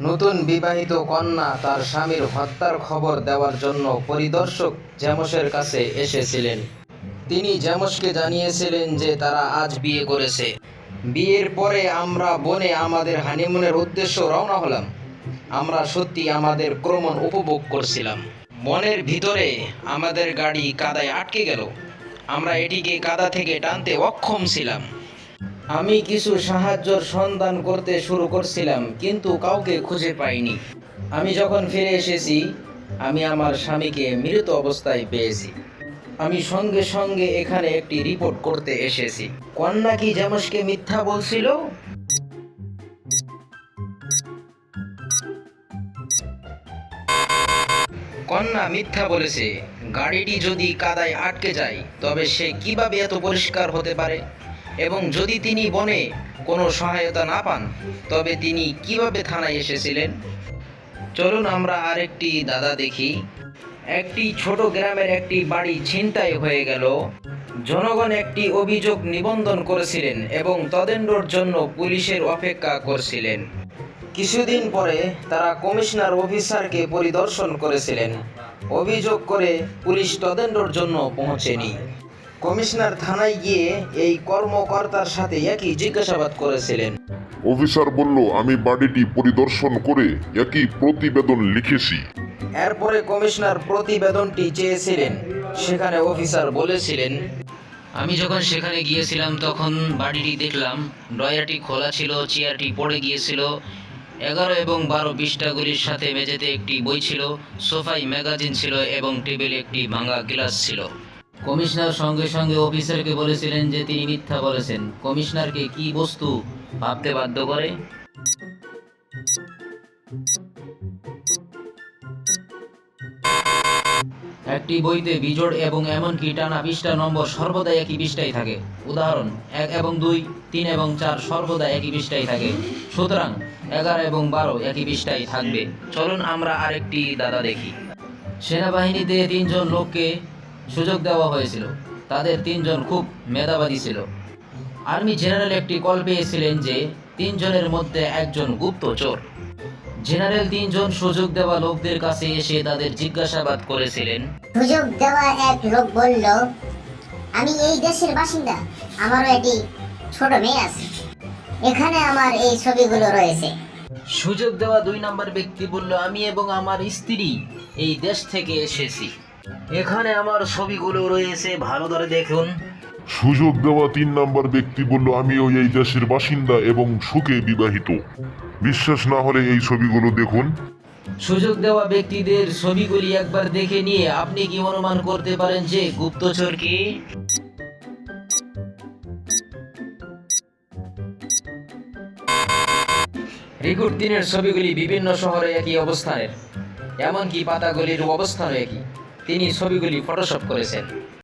নতুন বিবাহিত কন্যা তার স্বামীর হত্যার খবর দেওয়ার জন্য পরিদর্শক জ্যামসের কাছে এসেছিলেন। তিনি জ্যামসকে জানিয়েছিলেন যে তারা আজ বিয়ে করেছে। বিয়ের পরে আমরা বনে আমাদের হানিমুনের উদ্দেশ্য রওনা হলাম। আমরা সত্যি আমাদের ক্রমণ উপভোগ করছিলাম। বনের ভিতরে আমাদের গাড়ি কাদায় আটকে গেল। আমরা এটিকে কাদা থেকে টানতে অক্ষম ছিলাম। আমি কিছু সাহায্যর সন্ধান করতে শুরু করছিলাম, কিন্তু কাউকে খুঁজে পাইনি। আমি যখন ফিরে এসেছি, আমি আমার স্বামীকে মৃত অবস্থায় পেয়েছি। আমি সঙ্গে সঙ্গে এখানে একটি রিপোর্ট করতে এসেছি। কন্যা কি জামসকে মিথ্যা বলছিল? কন্যা মিথ্যা বলেছে, গাড়িটি যদি কাদায় আটকে যায়, তবে সে কীভাবে এত পরিষ্কার হতে পারে? এবং যদি তিনি বনে কোনো সহায়তা না পান, তবে তিনি কীভাবে থানায় এসেছিলেন? চলুন আমরা আরেকটি দাদা দেখি। একটি ছোট গ্রামের একটি বাড়ি ছিনতাই হয়ে গেল। জনগণ একটি অভিযোগ নিবন্ধন করেছিলেন এবং তদন্তর জন্য পুলিশের অপেক্ষা করছিলেন। কিছুদিন পরে তারা কমিশনার অফিসারকে পরিদর্শন করেছিলেন। অভিযোগ করে পুলিশ তদন্তর জন্য পৌঁছেনি। কমিশনার থানায় গিয়ে এই কর্মকর্তার সাথে একই জিজ্ঞাসাবাদ করেছিলেন। অফিসার বলল আমি বাড়িটি পরিদর্শন করে একই প্রতিবেদন লিখেছি। এরপরে কমিশনার প্রতিবেদনটি চেয়েছিলেন। সেখানে অফিসার বলেছিলেন আমি যখন সেখানে গিয়েছিলাম তখন বাড়িটি দেখলাম ডয়ারটি খোলা ছিল চেয়ারটি পড়ে গিয়েছিল। এগারো এবং বারো পৃষ্ঠাগুলির সাথে মেঝেতে একটি বই ছিল সোফায় ম্যাগাজিন ছিল এবং টেবিলে একটি ভাঙা গ্লাস ছিল। কমিশনার সঙ্গে সঙ্গে অফিসারকে বলেছিলেন যে তিনি মিথ্যা বলেছেন। কমিশনারকে কি বস্তু ভাবতে বাধ্য করে? একটি বইতে বিজোড় এবং এমনকি টানা পৃষ্ঠা নম্বর সর্বদা একই পৃষ্ঠায় থাকে। উদাহরণ, এক এবং দুই, তিন এবং চার সর্বদা একই পৃষ্ঠায় থাকে। সুতরাং এগারো এবং বারো একই পৃষ্ঠায় থাকবে। চলুন আমরা আরেকটি দাদা দেখি। সেনাবাহিনীতে তিনজন লোককে সুযোগ দেওয়া হয়েছিল। তাদের তিনজন খুব মেধাবাদী ছিল। আর্মি জেনারেল একটি কল পেয়েছিলেন যে তিনজনের মধ্যে একজন গুপ্ত চোর। জেনারেল তিনজন সুযোগ দেওয়া লোকদের কাছে এসে তাদের জিজ্ঞাসাবাদ করেছিলেন। সুযোগ দেওয়া এক লোক বলল আমি এই দেশের বাসিন্দা। আমারও একটি ছোট মেয়ে আছে। এখানে আমার এই ছবিগুলো রয়েছে। সুযোগ দেওয়া দুই নম্বর ব্যক্তি বলল আমি এবং আমার স্ত্রী এই দেশ থেকে এসেছি। এখানে আমার ছবিগুলো রয়েছে ভালো করে দেখুন। সুযোগ দেওয়া তিন নাম্বার ব্যক্তি বলল আমিও এই দেশের বাসিন্দা এবং সুখে বিবাহিত। বিশ্বাস না হলে এই ছবিগুলো দেখুন। সুযোগ দেওয়া ব্যক্তিদের ছবিগুলি একবার দেখে নিয়ে আপনি কি অনুমান করতে পারেন যে গুপ্তচর কি? রিক্রুট দিনের ছবিগুলি বিভিন্ন শহরে একই অবস্থানের এমনকি পাতাগুলির অবস্থানও একই। তিনি ছবিগুলি ফটোশপ করেছেন।